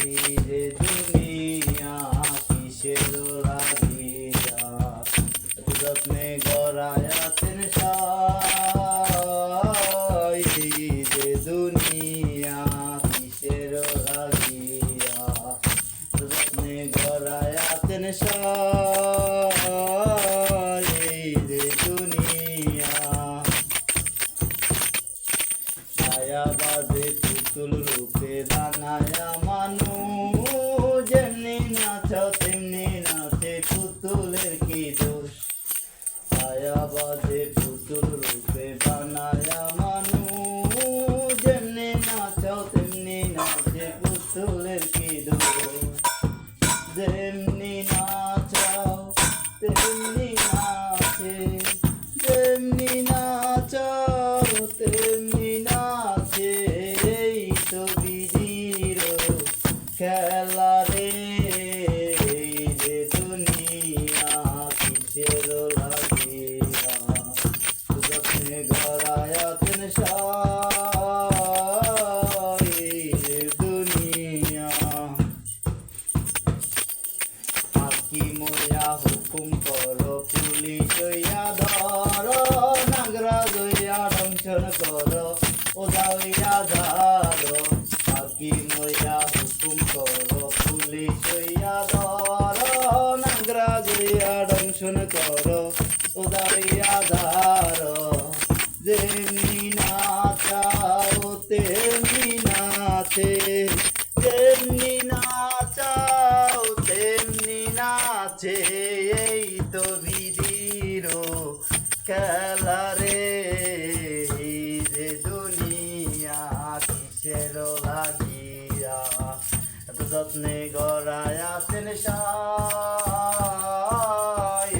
এই রে দুনিয়া কিসের লাগিয়া যত্নে গড়ায় আছেন সাই বাদে পুতুল রূপে বানায়া মানু যেমনি নাচ, তেমনি নাচে পুতুলের কি দোষ? ছায়া বাদে পুতুল রূপে বানায়া হুকুম করো পুলিশ হইয়া ধর, নাগরা গইয়া দংশন করো ওদা হইয়া ধারো আকি মোয়া হুকুম করো পুলিশ হইয়া ধর, নাগরা গইয়া দংশন করো ওদা হইয়া ধারো। যেমনি নাচাও, তেমনি নাচে তেমনি নাচাও নাচে এই তো বিধির খেলা রে যে দুনিয়া কিসের লাগিয়া, এত যত্নে গড়ায় আছেন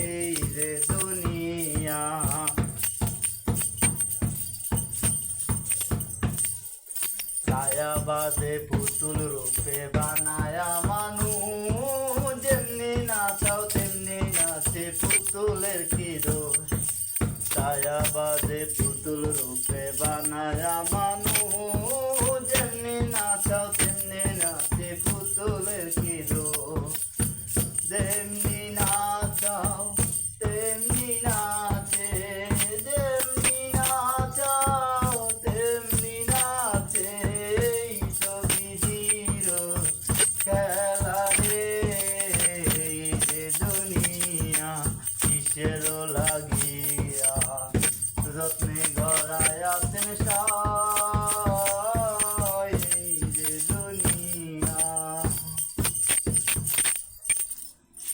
এই যে পুতুল রূপে বানায়া মানু মায়া বাজে পুতুল রূপে বানায়া মানুষ।